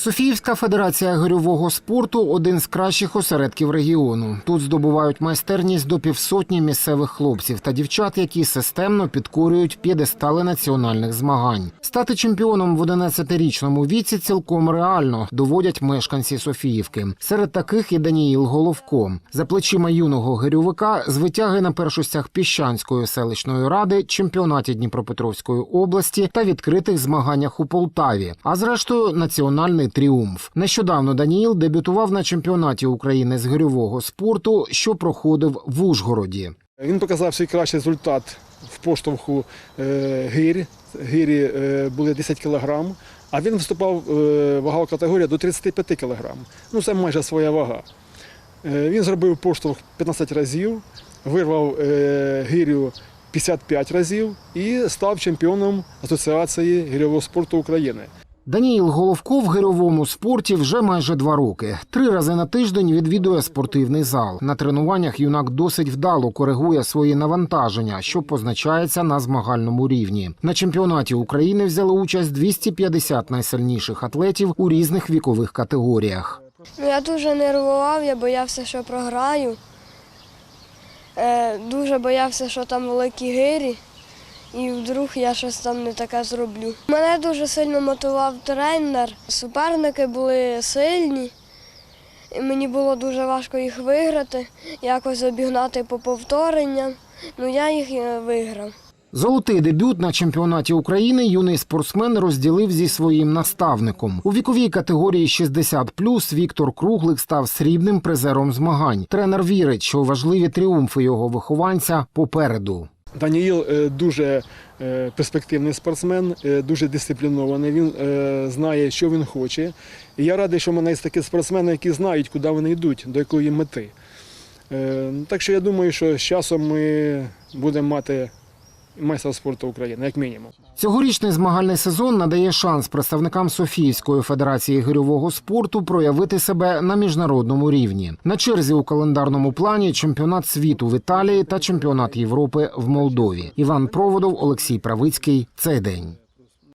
Софіївська федерація гирьового спорту один з кращих осередків регіону. Тут здобувають майстерність до півсотні місцевих хлопців та дівчат, які системно підкорюють п'єдестали національних змагань. Стати чемпіоном в 11-річному віці цілком реально, доводять мешканці Софіївки. Серед таких і Даніїл Головко. За плечима юного гирьовика з витяги на першостях Піщанської селищної ради, чемпіонаті Дніпропетровської області та відкритих змаганнях у Полтаві. А зрештою, національний тріумф. Нещодавно Даніїл дебютував на чемпіонаті України з гирьового спорту, що проходив в Ужгороді. Він показав свій кращий результат в поштовху е, гирь. Гирі е, були 10 кг, а він виступав е, вагова категорія до 35 кг. Ну, це майже своя вага. Він зробив поштовх 15 разів, вирвав гирю 55 разів і став чемпіоном Асоціації гирьового спорту України. Даніїл Головко в гирьовому спорті вже майже два роки. Три рази на тиждень відвідує спортивний зал. На тренуваннях юнак досить вдало коригує свої навантаження, що позначається на змагальному рівні. На чемпіонаті України взяли участь 250 найсильніших атлетів у різних вікових категоріях. Ну, я дуже нервував, я боявся, що програю. Е, дуже боявся, що там великі гирі, і вдруг я щось там не таке зроблю. Мене дуже сильно мотивував тренер. Суперники були сильні. І мені було дуже важко їх виграти, якось обігнати по повторенням. Ну я їх е, виграв. Золотий дебют на чемпіонаті України юний спортсмен розділив зі своїм наставником. У віковій категорії 60+, Віктор Круглик став срібним призером змагань. Тренер вірить, що важливі тріумфи його вихованця попереду. Даніїл е, дуже е, перспективний спортсмен, е, дуже дисциплінований. Він знає, що він хоче. І я радий, що в мене є такі спортсмени, які знають, куди вони йдуть, до якої мети. Так що я думаю, що з часом ми будемо мати майстра спорту України, як мінімум. Цьогорічний змагальний сезон надає шанс представникам Софійської федерації гирьового спорту проявити себе на міжнародному рівні. На черзі у календарному плані чемпіонат світу в Італії та чемпіонат Європи в Молдові. Іван Проводов, Олексій Правицький. Цей день.